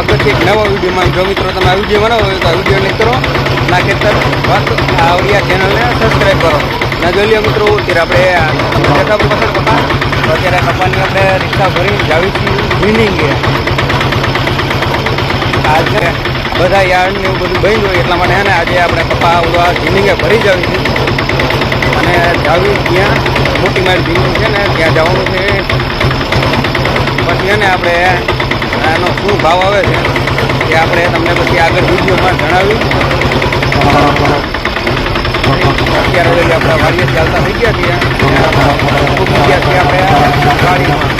સ્વાગત છે એક નવા વિડીયોમાં જો મિત્રો તમે આ વીડિયો બનાવો તો આ વીડિયો નહીં કરો. ના ખેતર આવડિયા ચેનલને સબસ્ક્રાઈબ કરો. ના જોઈ લો મિત્રો, અત્યારે આપણે જતા પસંદ તો અત્યારે કપાની આપણે રિક્ષા ભરી જાવી છીએ વિનિંગ આજે બધા યાર્ડ ને એવું બધું બંધ હોય એટલા માટે ને આજે આપણે કપા ઉડવા જીનિંગે ભરી જાવી છીએ અને જાવી ત્યાં મોટી મારી જીનિંગ છે ને, ત્યાં જવાનું છે. પછી એને આપણે આનો શું ભાવ આવે છે એ આપણે તમને પછી આગળ વિડીયોમાં જણાવ્યું અત્યારે લઈ આપણે વાડીએ ચાલતા થઈ ગયા છીએ. આપણે ગાડીમાં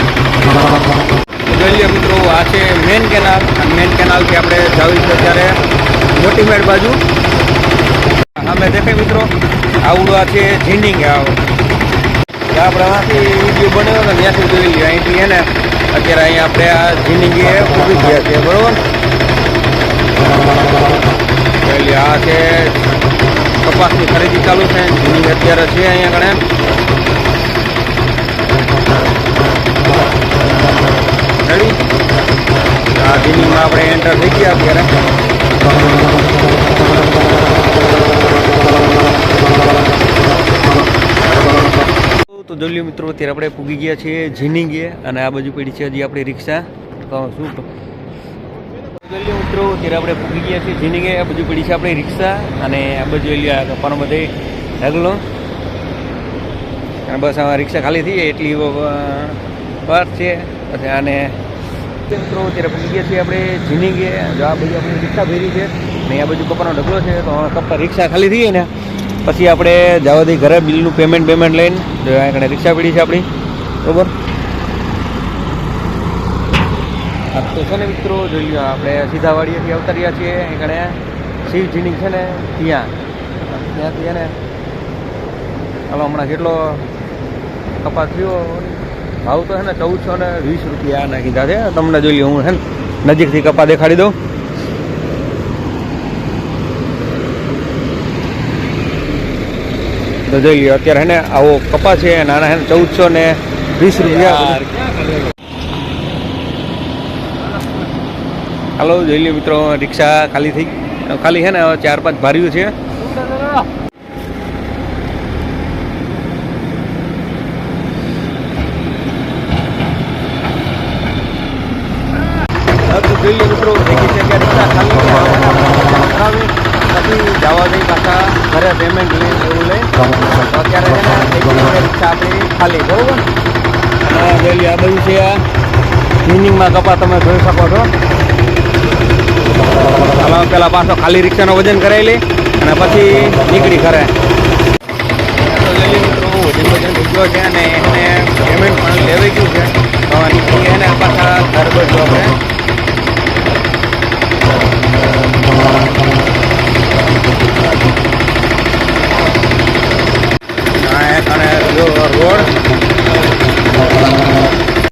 જોઈ મિત્રો, આ છે મેન કેનાલ મેન કેનાલથી આપણે જાવી છે અત્યારે મોટી મેળ બાજુ. અમે દેખાય મિત્રો આવડું આ છે જીનિંગ આવ. આપણે આમાંથી વીડિયો બનાવ્યો ને ત્યાંથી જોઈ લઈએ અહીંથી હે ને અત્યારે અહીંયા આપણે આ જિંદગી ઊભી ગયા છે, બરોબર? એટલે આ છે કપાસની ખરીદી ચાલુ છે જિંદગી અત્યારે છે અહીંયા ગણે રેડી આ જિંદગીમાં આપણે એન્ટર થઈ ગયા અત્યારે. તો જોઈ મિત્રો, અત્યારે આપણે પૂગી ગયા છીએ ગયા અને આ બાજુ પડી છે હજી આપણી રિક્ષા. તો શું? જોઈ મિત્રો, અત્યારે આપણે પૂગી ગયા છીએ જીનિંગે, આ બાજુ પડી છે આપણી રિક્ષા અને આ બાજુ જોઈ લો આ કપાનો બધે ઢગલો. અને બસ આ રિક્ષા ખાલી થઈ જાય એટલી વાત છે. પછી આને મિત્રો, અત્યારે પૂગી ગયા છીએ આપણે જીનિંગે. જો આ બાજુ આપણી રિક્ષા ભેરી છે ને આ બાજુ કપાનો ઢગલો છે, તો કપા રિક્ષા ખાલી થઈ જાય ને. પછી આપણે જવાથી ઘરે, બિલનું પેમેન્ટ પેમેન્ટ લઈને. આગળ રિક્ષા પડી છે આપણી. બરોબર? આ તો છે ને મિત્રો, જોઈ લો આપણે સીધા વાડીએથી આવતા રહ્યા છીએ. આગળ શિવજીની છે ને, ત્યાં. ત્યાંથી છે ને હાલો, હમણાં કેટલો કપાસ થયો, ભાવ તો છે ને ચૌદસો ને વીસ રૂપિયા ના કીધા છે. તમને જોઈ લો હું છે ને નજીકથી કપા દેખાડી દઉં. જોઈ લ્યો અત્યારે હેને આવો કપા છે નાના હેને ચૌદસો ને વીસ રૂપિયા. હાલો જોઈ લ્યો મિત્રો રિક્ષા ખાલી થઈ ખાલી છે ને ચાર પાંચ ભાર્યું છે. જોઈ લો મિત્રો દેખી છે કે રિક્ષા ખાલી જવા દઈ પાછા ઘરે પેમેન્ટ લઈને એવું અત્યારે ખાલી બરોબર. આ બધું છે આ ક્લિનિંગમાં તમે જોઈ શકો છો હાલો પેલા પાછો ખાલી રિક્ષાનું વજન કરાવી અને પછી નીકળી ગયો છે અને એને પેમેન્ટ પણ લેવાઈ ગયું છે નીકળી એને પાછા ઘર બધું આપણે